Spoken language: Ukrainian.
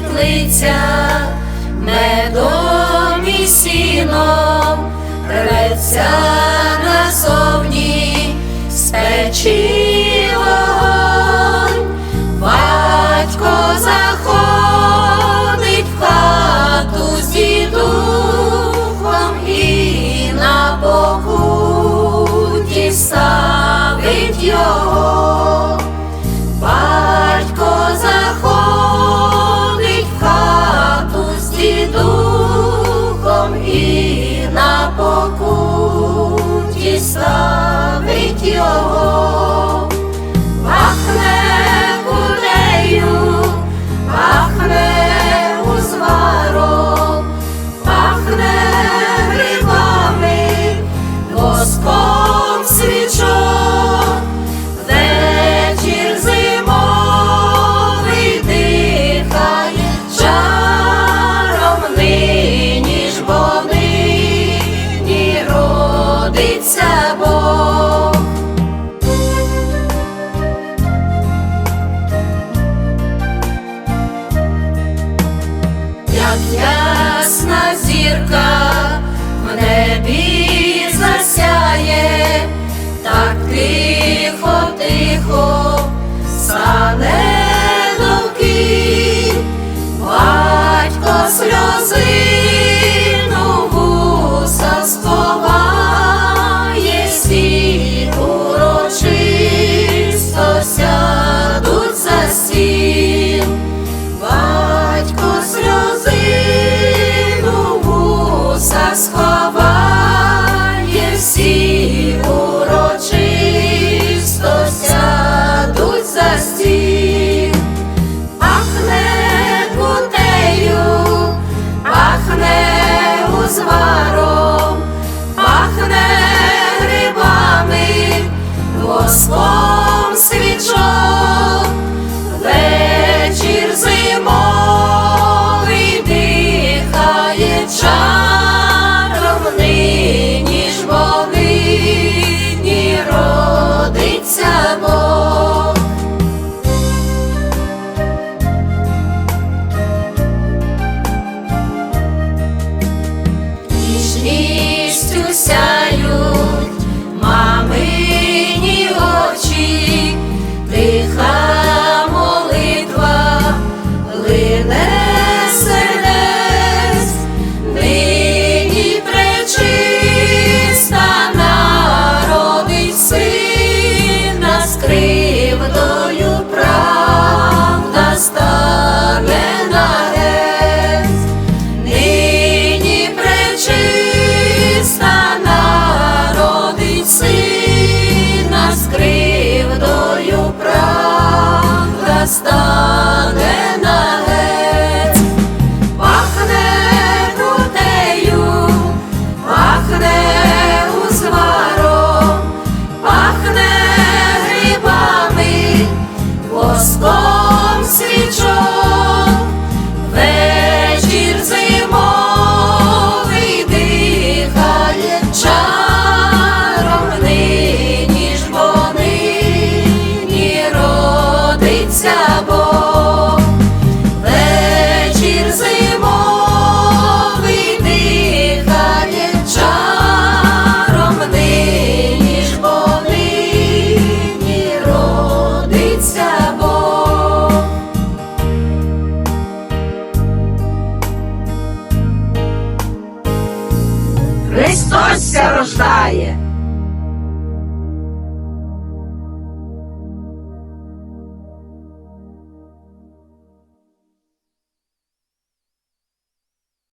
світлиця, медом і сіном реця назовні з печі. покуті ставить його. ясна зірка в небі. ніжністю ся. Христос рождає.